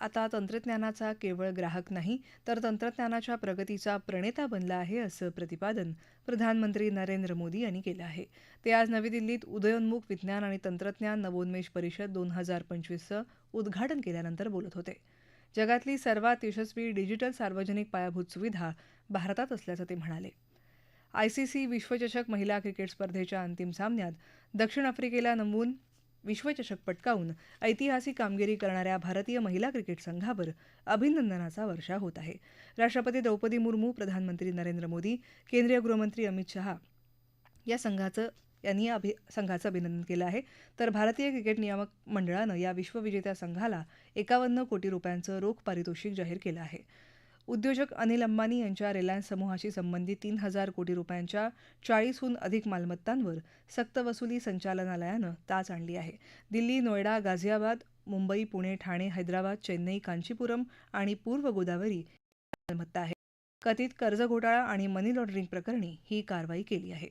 आता तंत्रज्ञानाचा केवळ ग्राहक नाही तर तंत्रज्ञानाच्या प्रगतीचा प्रणेता बनला आहे असं प्रतिपादन प्रधानमंत्री नरेंद्र मोदी यांनी केलं आहे. ते आज नवी दिल्लीत उदयोन्मुख विज्ञान आणि तंत्रज्ञान नवोन्मेष परिषद दोन हजार पंचवीसचं उद्घाटन केल्यानंतर बोलत होते. जगातली सर्वात यशस्वी डिजिटल सार्वजनिक पायाभूत सुविधा भारतात असल्याचं ते म्हणाले. आयसीसी विश्वचषक महिला क्रिकेट स्पर्धेच्या अंतिम सामन्यात दक्षिण आफ्रिकेला नमवून विश्वचषक पटकावून ऐतिहासिक कामगिरी करणाऱ्या भारतीय महिला क्रिकेट संघावर अभिनंदनाचा वर्षा होत आहे. राष्ट्रपती द्रौपदी मुर्मू प्रधानमंत्री नरेंद्र मोदी केंद्रीय गृहमंत्री अमित शहा या संघाचं यांनी अभि संघाचं अभिनंदन केलं आहे. तर भारतीय क्रिकेट नियामक मंडळानं या विश्वविजेत्या संघाला एकावन्न कोटी रुपयांचं रोख पारितोषिक जाहीर केलं आहे. उद्योजक अनिल अंबानी यांच्या रिलायन्स समूहाशी संबंधित तीन हजार कोटी रुपयांच्या चाळीसहून अधिक मालमत्तांवर सक्तवसुली संचालनालयानं टाच आणली आहे. दिल्ली नोएडा गाझियाबाद मुंबई पुणे ठाणे हैदराबाद चेन्नई कांचीपुरम आणि पूर्व गोदावरी मालमत्ता आहे. कथित कर्ज घोटाळा आणि मनी लॉन्ड्रिंग प्रकरणी ही कारवाई केली आहे.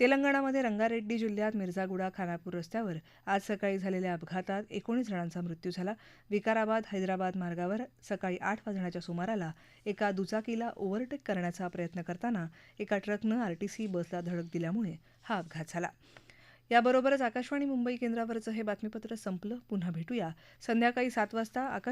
तेलंगणामध्ये रंगारेड्डी जिल्ह्यात मिर्झागुडा खानापूर रस्त्यावर आज सकाळी झालेल्या अपघातात एकोणीस जणांचा मृत्यू झाला. विकाराबाद हैदराबाद मार्गावर सकाळी आठ वाजण्याच्या सुमाराला एका दुचाकीला ओव्हरटेक करण्याचा प्रयत्न करताना एका ट्रकनं आरटीसी बसला धडक दिल्यामुळे हा अपघात झाला. याबरोबरच आकाशवाणी मुंबई केंद्रावरचं हे बातमीपत्र संपलं. पुन्हा भेटूया. संध्याकाळी सात वाजता आकाश